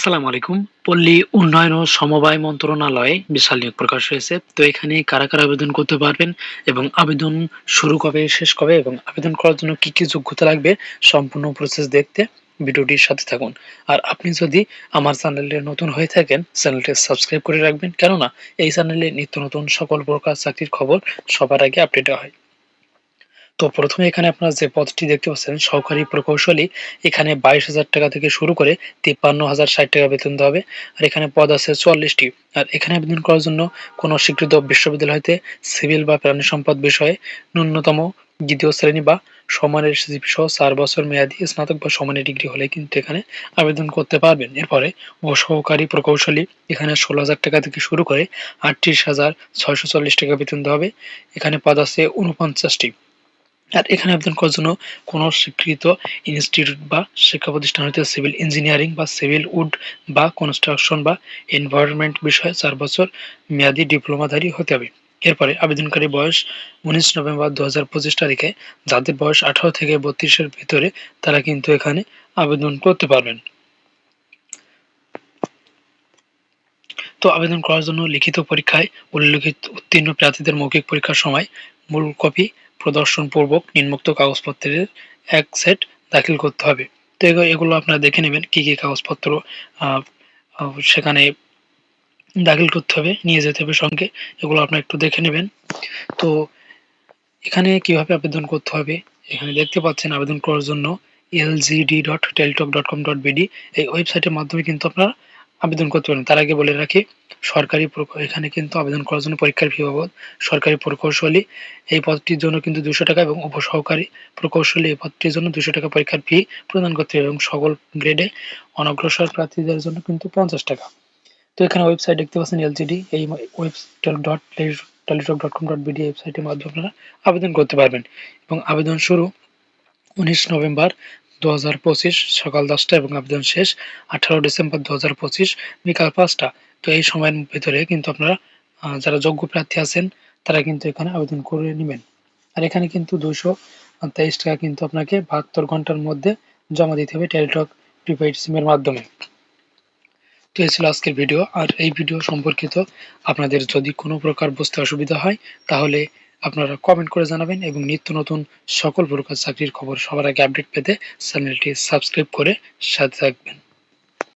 আসসালামু আলাইকুম। পল্লী উন্নয়ন ও সমবায় মন্ত্রণালয়ে বিশাল নিয়োগ প্রকাশ হয়েছে। তো এখানে কারা কারা আবেদন করতে পারবেন এবং আবেদন শুরু কবে, শেষ কবে এবং আবেদন করার জন্য কি কি যোগ্যতা লাগবে সম্পূর্ণ প্রসেস দেখতে ভিডিওটির সাথে থাকুন। আর আপনি যদি আমার চ্যানেলে নতুন হয়ে থাকেন চ্যানেলটি সাবস্ক্রাইব করে রাখবেন। কেননা এই চ্যানেলে নিত্য নতুন সকল প্রকার চাকরির খবর সবার আগে আপডেট হয়। তো প্রথমে এখানে আপনারা যে পদটি দেখতে পাচ্ছেন, সহকারী প্রকৌশলী, এখানে বাইশ হাজার টাকা থেকে শুরু করে তিপ্পান্ন হাজার ষাট টাকা বেতন দেওয়া হবে। আর এখানে পদ আছে চুয়াল্লিশটি। আর এখানে আবেদন করার জন্য কোনো স্বীকৃত বিশ্ববিদ্যালয় হতে সিভিল বা প্রাণী সম্পদ বিষয়ে ন্যূনতম দ্বিতীয় শ্রেণি বা সমানের সহ চার বছর মেয়াদি স্নাতক বা সমানের ডিগ্রি হলে কিন্তু এখানে আবেদন করতে পারবেন। এরপরে সহকারী প্রকৌশলী, এখানে ষোলো হাজার টাকা থেকে শুরু করে আটত্রিশ হাজার ছয়শো চল্লিশ টাকা বেতন দেওয়া হবে। এখানে পদ আছে উনপঞ্চাশটি আর এখানে আবেদন করার জন্য কোনো স্বীকৃত ইনস্টিটিউট বা শিক্ষা প্রতিষ্ঠান হতে সিভিল ইঞ্জিনিয়ারিং বা সিভিল উড বা কনস্ট্রাকশন বা এনভায়রনমেন্ট বিষয়ে চার বছর মেয়াদি ডিপ্লোমাধারী হতে হবে। এরপরে আবেদনকারী বয়স উনিশ নভেম্বর দু হাজার পঁচিশ তারিখে। যাদের বয়স আঠারো থেকে বত্রিশের ভিতরে, তারা কিন্তু এখানে আবেদন করতে পারবেন। তো আবেদন করার জন্য লিখিত পরীক্ষায় উল্লেখিত উত্তীর্ণ প্রার্থীদের মৌখিক পরীক্ষার সময় মূল কপি প্রদর্শনপূর্বক নিম্নোক্ত কাগজপত্রের এক সেট দাখিল করতে হবে। তো এগুলো আপনারা দেখে নেবেন কি কি কাগজপত্র সেখানে দাখিল করতে হবে, নিয়ে যেতে হবে সঙ্গে। এগুলো আপনারা একটু দেখে নেবেন। তো এখানে কীভাবে আবেদন করতে হবে? এখানে দেখতে পাচ্ছেন আবেদন করার জন্য LGD dot Teletalk dot com dot BD. এই ওয়েবসাইটের মাধ্যমে কিন্তু আপনারা আবেদন করতে পারেন। তার আগে বলে রাখি, সরকারি এখানে কিন্তু আবেদন করার জন্য পরীক্ষার ফি বাবদ সরকারি প্রকৌশলী এই পদটির জন্য কিন্তু দুশো টাকা এবং উপসহকারী প্রকৌশলী এই পদটির জন্য দুশো টাকা পরীক্ষার ফি প্রদান করতে হবে এবং সকল গ্রেডে অনগ্রসর প্রার্থীদের জন্য কিন্তু পঞ্চাশ টাকা। তো এখানে ওয়েবসাইট দেখতে পাচ্ছেন এলজিডি, এই website dot Teletalk dot com dot BD ওয়েবসাইটের মাধ্যমে আপনারা আবেদন করতে পারবেন। এবং আবেদন শুরু উনিশ নভেম্বর দু সকাল দশটা এবং আবেদন শেষ আঠারো ডিসেম্বর দু হাজার পঁচিশ বিকাল পাঁচটা। তো এই সময়ের ভেতরে কিন্তু আপনারা যারা যোগ্য প্রার্থী আছেন, তারা কিন্তু এখানে আবেদন করে নেবেন। আর এখানে কিন্তু দুশো তেইশ টাকা কিন্তু আপনাকে বাহাত্তর ঘণ্টার মধ্যে জমা দিতে হবে টেলিটক প্রিপেইড সিমের মাধ্যমে। তো এই ছিল আজকের ভিডিও। আর এই ভিডিও সম্পর্কিত আপনাদের যদি কোনো প্রকার বুঝতে অসুবিধা হয়, তাহলে আপনারা কমেন্ট করে জানাবেন এবং নিত্য নতুন সকল প্রকার চাকরির খবর সবার আগে আপডেট পেতে চ্যানেলটি সাবস্ক্রাইব করে সাথে থাকবেন।